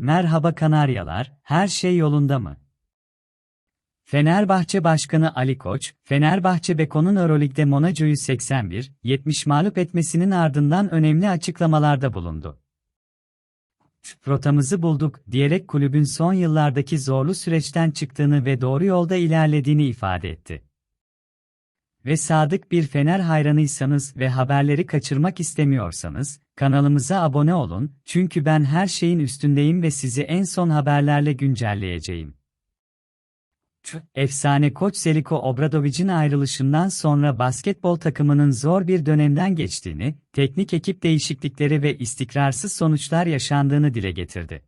Merhaba Kanaryalar, her şey yolunda mı? Fenerbahçe Başkanı Ali Koç, Fenerbahçe Beko'nun Euroleague'de Monaco'yu 81-70 mağlup etmesinin ardından önemli açıklamalarda bulundu. Rotamızı bulduk diyerek kulübün son yıllardaki zorlu süreçten çıktığını ve doğru yolda ilerlediğini ifade etti. Ve sadık bir Fener hayranıysanız ve haberleri kaçırmak istemiyorsanız, kanalımıza abone olun, çünkü ben her şeyin üstündeyim ve sizi en son haberlerle güncelleyeceğim. Efsane koç Zeliko Obradovic'in ayrılışından sonra basketbol takımının zor bir dönemden geçtiğini, teknik ekip değişiklikleri ve istikrarsız sonuçlar yaşandığını dile getirdi.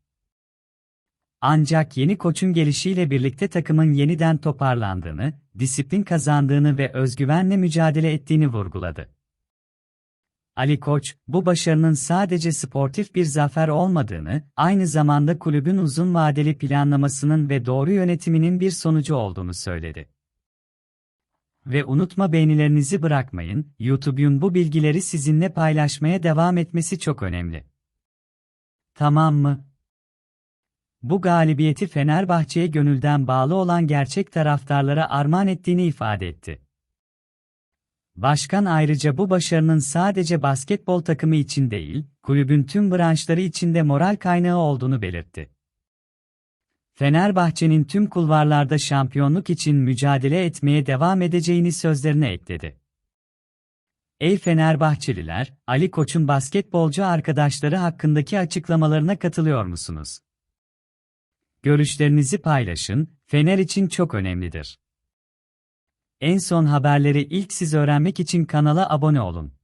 Ancak yeni koçun gelişiyle birlikte takımın yeniden toparlandığını, disiplin kazandığını ve özgüvenle mücadele ettiğini vurguladı. Ali Koç, bu başarının sadece sportif bir zafer olmadığını, aynı zamanda kulübün uzun vadeli planlamasının ve doğru yönetiminin bir sonucu olduğunu söyledi. Ve unutma beğenilerinizi bırakmayın, YouTube'un bu bilgileri sizinle paylaşmaya devam etmesi çok önemli. Tamam mı? Bu galibiyeti Fenerbahçe'ye gönülden bağlı olan gerçek taraftarlara armağan ettiğini ifade etti. Başkan ayrıca bu başarının sadece basketbol takımı için değil, kulübün tüm branşları için de moral kaynağı olduğunu belirtti. Fenerbahçe'nin tüm kulvarlarda şampiyonluk için mücadele etmeye devam edeceğini sözlerine ekledi. Ey Fenerbahçeliler, Ali Koç'un basketbolcu arkadaşları hakkındaki açıklamalarına katılıyor musunuz? Görüşlerinizi paylaşın, Fener için çok önemlidir. En son haberleri ilk siz öğrenmek için kanala abone olun.